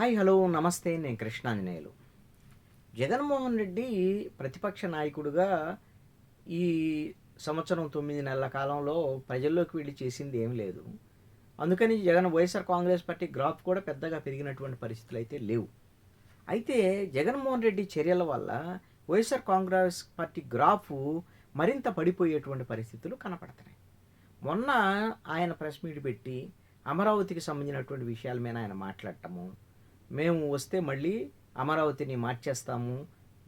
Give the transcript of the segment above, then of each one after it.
Hi hello నమస్తే నేను కృష్ణాంజనేయులు జగన్మోహన్ రెడ్డి ప్రతిపక్ష నాయకుడిగా ఈ సంవత్సరం తొమ్మిది నెలల కాలంలో ప్రజల్లోకి వెళ్ళి చేసింది ఏం లేదు. అందుకని Jagan YSR Congress party graph కూడా పెద్దగా పెరిగినటువంటి పరిస్థితులు అయితే లేవు. అయితే జగన్మోహన్ రెడ్డి చర్యల వల్ల వైఎస్ఆర్ కాంగ్రెస్ పార్టీ గ్రాఫ్ మరింత పడిపోయేటువంటి పరిస్థితులు కనపడుతున్నాయి. మొన్న ఆయన ప్రెస్ మీట్ పెట్టి అమరావతికి సంబంధించినటువంటి విషయాల మీద ఆయన మాట్లాడటము మేము వస్తే మళ్ళీ అమరావతిని మార్చేస్తాము.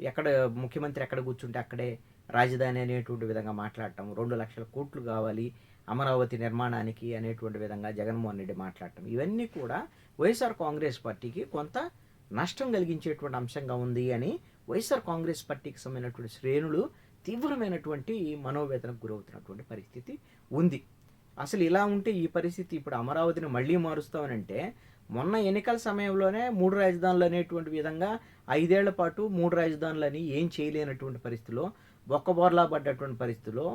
ఎక్కడ ముఖ్యమంత్రి ఎక్కడ కూర్చుంటే అక్కడే రాజధాని అనేటువంటి విధంగా మాట్లాడటం. రెండు లక్షల కోట్లు కావాలి అమరావతి నిర్మాణానికి అనేటువంటి విధంగా జగన్మోహన్ రెడ్డి మాట్లాడటం. ఇవన్నీ కూడా వైఎస్ఆర్ కాంగ్రెస్ పార్టీకి కొంత నష్టం కలిగించేటువంటి అంశంగా ఉంది అని వైఎస్ఆర్ కాంగ్రెస్ పార్టీకి సంబంధించినటువంటి శ్రేణులు తీవ్రమైనటువంటి మనోవేదనకు గురవుతున్నటువంటి పరిస్థితి ఉంది. అసలు ఇలా ఉంటే ఈ పరిస్థితి ఇప్పుడు అమరావతిని మళ్ళీ మారుస్తామనంటే మొన్న ఎన్నికల సమయంలోనే మూడు రాజధానులు అనేటువంటి విధంగా ఐదేళ్ళ పాటు మూడు రాజధానులని ఏం చేయలేనటువంటి పరిస్థితిలో బొక్కబోర్లా పడ్డటువంటి పరిస్థితిలో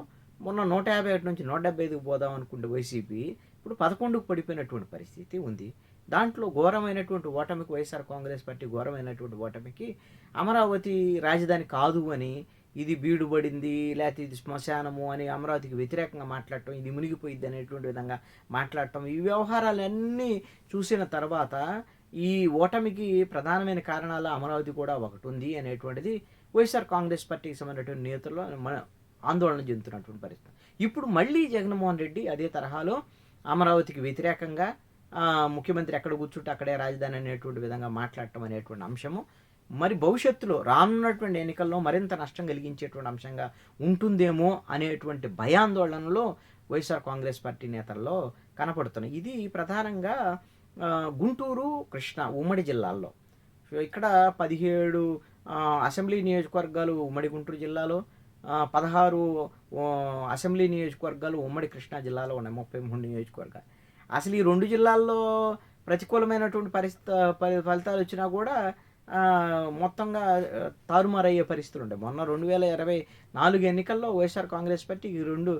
మొన్న నూట యాభై ఒకటి నుంచి నూట డెబ్బై ఐదుకు పోదాం అనుకుంటే వైసీపీ ఇప్పుడు పదకొండుకు పడిపోయినటువంటి పరిస్థితి ఉంది. దాంట్లో ఘోరమైనటువంటి ఓటమికి వైఎస్ఆర్ కాంగ్రెస్ పార్టీ ఘోరమైనటువంటి ఓటమికి అమరావతి రాజధాని కాదు అని ఇది బీడుబడింది లేకపోతే ఇది శ్మశానము అని అమరావతికి వ్యతిరేకంగా మాట్లాడటం ఇది మునిగిపోయింది అనేటువంటి విధంగా మాట్లాడటం ఈ వ్యవహారాలన్నీ చూసిన తర్వాత ఈ ఓటమికి ప్రధానమైన కారణాలు అమరావతి కూడా ఒకటి ఉంది అనేటువంటిది వైఎస్ఆర్ కాంగ్రెస్ పార్టీకి సంబంధించినటువంటి నేతల్లో మన ఆందోళన చెందుతున్నటువంటి పరిస్థితి. ఇప్పుడు మళ్ళీ జగన్మోహన్ రెడ్డి అదే తరహాలో అమరావతికి వ్యతిరేకంగా ముఖ్యమంత్రి ఎక్కడ కూర్చుంటే అక్కడే రాజధాని అనేటువంటి విధంగా మాట్లాడటం అనేటువంటి అంశము మరి భవిష్యత్తులో రానున్నటువంటి ఎన్నికల్లో మరింత నష్టం కలిగించేటువంటి అంశంగా ఉంటుందేమో అనేటువంటి భయాందోళనలో వైఎస్ఆర్ కాంగ్రెస్ పార్టీ నేతల్లో కనపడుతున్నాయి. ఇది ప్రధానంగా గుంటూరు కృష్ణా ఉమ్మడి జిల్లాల్లో. ఇక్కడ పదిహేడు అసెంబ్లీ నియోజకవర్గాలు ఉమ్మడి గుంటూరు జిల్లాలో పదహారు అసెంబ్లీ నియోజకవర్గాలు ఉమ్మడి కృష్ణా జిల్లాలో ఉన్నాయి. ముప్పై మూడు నియోజకవర్గాలు. అసలు ఈ రెండు జిల్లాల్లో ప్రతికూలమైనటువంటి పరిస్థితి ఫలితాలు వచ్చినా కూడా మొత్తంగా తారుమారయ్యే పరిస్థితులు ఉంటాయి. మొన్న రెండు వేల ఇరవై నాలుగు ఎన్నికల్లో వైఎస్ఆర్ కాంగ్రెస్ పార్టీ ఈ రెండు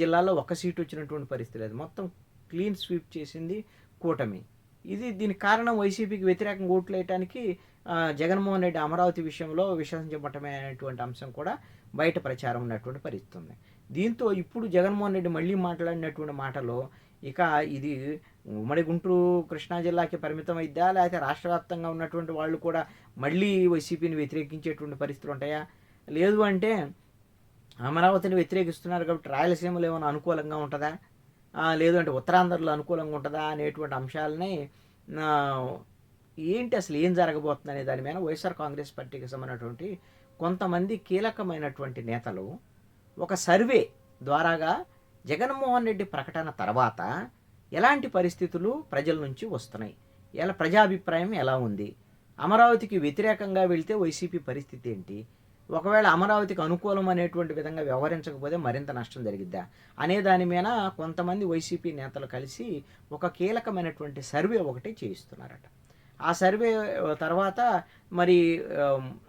జిల్లాల్లో ఒక్క సీటు వచ్చినటువంటి పరిస్థితి లేదు. మొత్తం క్లీన్ స్వీప్ చేసింది కూటమి. ఇది దీనికి కారణం వైసీపీకి వ్యతిరేకంగా ఓట్లు వేయడానికి జగన్మోహన్ రెడ్డి అమరావతి విషయంలో విశ్వసించబట్టమే అనేటువంటి అంశం కూడా బయట ప్రచారం ఉన్నటువంటి పరిస్థితి ఉంది. దీంతో ఇప్పుడు జగన్మోహన్ రెడ్డి మళ్ళీ మాట్లాడినటువంటి మాటలో ఇక ఇది ఉమ్మడి గుంటూరు కృష్ణా జిల్లాకి పరిమితం అయిద్దా లేకపోతే రాష్ట్ర వ్యాప్తంగా ఉన్నటువంటి వాళ్ళు కూడా మళ్ళీ వైసీపీని వ్యతిరేకించేటువంటి పరిస్థితులు ఉంటాయా? లేదు అంటే అమరావతిని వ్యతిరేకిస్తున్నారు కాబట్టి రాయలసీమలో ఏమైనా అనుకూలంగా ఉంటుందా? లేదు అంటే ఉత్తరాంధ్రలో అనుకూలంగా ఉంటుందా అనేటువంటి అంశాలని ఏంటి అసలు ఏం జరగబోతుంది అనే దాని మీద వైఎస్ఆర్ కాంగ్రెస్ పార్టీకి సంబంధించినటువంటి కొంతమంది కీలకమైనటువంటి నేతలు ఒక సర్వే ద్వారాగా జగన్మోహన్ రెడ్డి ప్రకటన తర్వాత ఎలాంటి పరిస్థితులు ప్రజల నుంచి వస్తున్నాయి? ఎలా ప్రజాభిప్రాయం ఎలా ఉంది? అమరావతికి వ్యతిరేకంగా వెళ్తే వైసీపీ పరిస్థితి ఏంటి? ఒకవేళ అమరావతికి అనుకూలం అనేటువంటి విధంగా వ్యవహరించకపోతే మరింత నష్టం జరిగిద్దా? అనే దాని మీద కొంతమంది వైసీపీ నేతలు కలిసి ఒక కీలకమైనటువంటి సర్వే ఒకటి చేయిస్తున్నారట. ఆ సర్వే తర్వాత మరి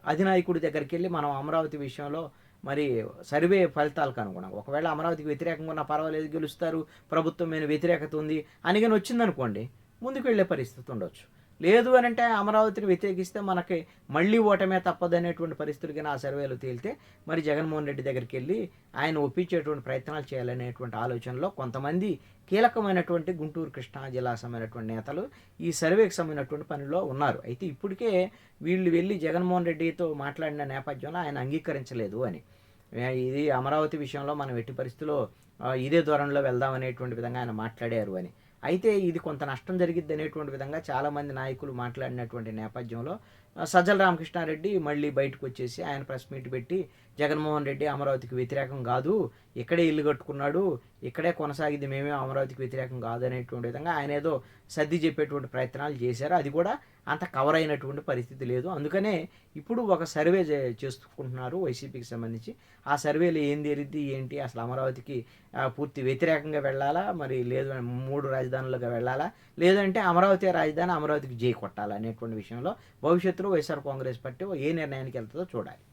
అధినాయకుడి దగ్గరికి వెళ్ళి మనం అమరావతి విషయంలో మరి సర్వే ఫలితాలకు అనుగుణంగా. ఒకవేళ అమరావతికి వ్యతిరేకంగా ఉన్నా పర్వాలేదు గెలుస్తారు ప్రభుత్వం మీద వ్యతిరేకత ఉంది అని కానీ వచ్చిందనుకోండి ముందుకు వెళ్ళే పరిస్థితి ఉండొచ్చు. లేదు అని అంటే అమరావతిని వ్యతిరేకిస్తే మనకి మళ్ళీ ఓటమే తప్పదనేటువంటి పరిస్థితులు కానీ ఆ సర్వేలు తేలితే మరి జగన్మోహన్ రెడ్డి దగ్గరికి వెళ్ళి ఆయన ఒప్పించేటువంటి ప్రయత్నాలు చేయాలనేటువంటి ఆలోచనలో కొంతమంది కీలకమైనటువంటి గుంటూరు కృష్ణా జిల్లా సంబంధించినటువంటి నేతలు ఈ సర్వేకి సంబంధించినటువంటి పనిలో ఉన్నారు. అయితే ఇప్పటికే వీళ్ళు వెళ్ళి జగన్మోహన్ రెడ్డితో మాట్లాడిన నేపథ్యంలో ఆయన అంగీకరించలేదు అని. ఇది అమరావతి విషయంలో మనం ఎట్టి పరిస్థితిలో ఇదే ధోరణిలో వెళ్దాం అనేటువంటి విధంగా ఆయన మాట్లాడారు అని. అయితే ఇది కొంత నష్టం జరిగిద్ది అనేటువంటి విధంగా చాలామంది నాయకులు మాట్లాడినటువంటి నేపథ్యంలో సజ్జల రామకృష్ణారెడ్డి మళ్ళీ బయటకు వచ్చేసి ఆయన ప్రెస్ మీట్ పెట్టి జగన్మోహన్ రెడ్డి అమరావతికి వ్యతిరేకం కాదు ఇక్కడే ఇల్లు కట్టుకున్నాడు ఇక్కడే కొనసాగింది మేమే అమరావతికి వ్యతిరేకం కాదు అనేటువంటి విధంగా ఆయన ఏదో సర్ది చెప్పేటువంటి ప్రయత్నాలు చేశారు. అది కూడా అంత కవర్ అయినటువంటి పరిస్థితి లేదు. అందుకనే ఇప్పుడు ఒక సర్వే చేసుకుంటున్నారు వైసీపీకి సంబంధించి. ఆ సర్వేలో ఏం తేలిద్ది ఏంటి అసలు అమరావతికి పూర్తి వ్యతిరేకంగా వెళ్ళాలా? మరి లేదు మూడు రాజధానులుగా వెళ్ళాలా? లేదంటే అమరావతి రాజధాని అమరావతికి జై కొట్టాలా అనేటువంటి విషయంలో భవిష్యత్తులో వైఎస్ఆర్ కాంగ్రెస్ పార్టీ ఏ నిర్ణయానికి వెళ్తుందో చూడాలి.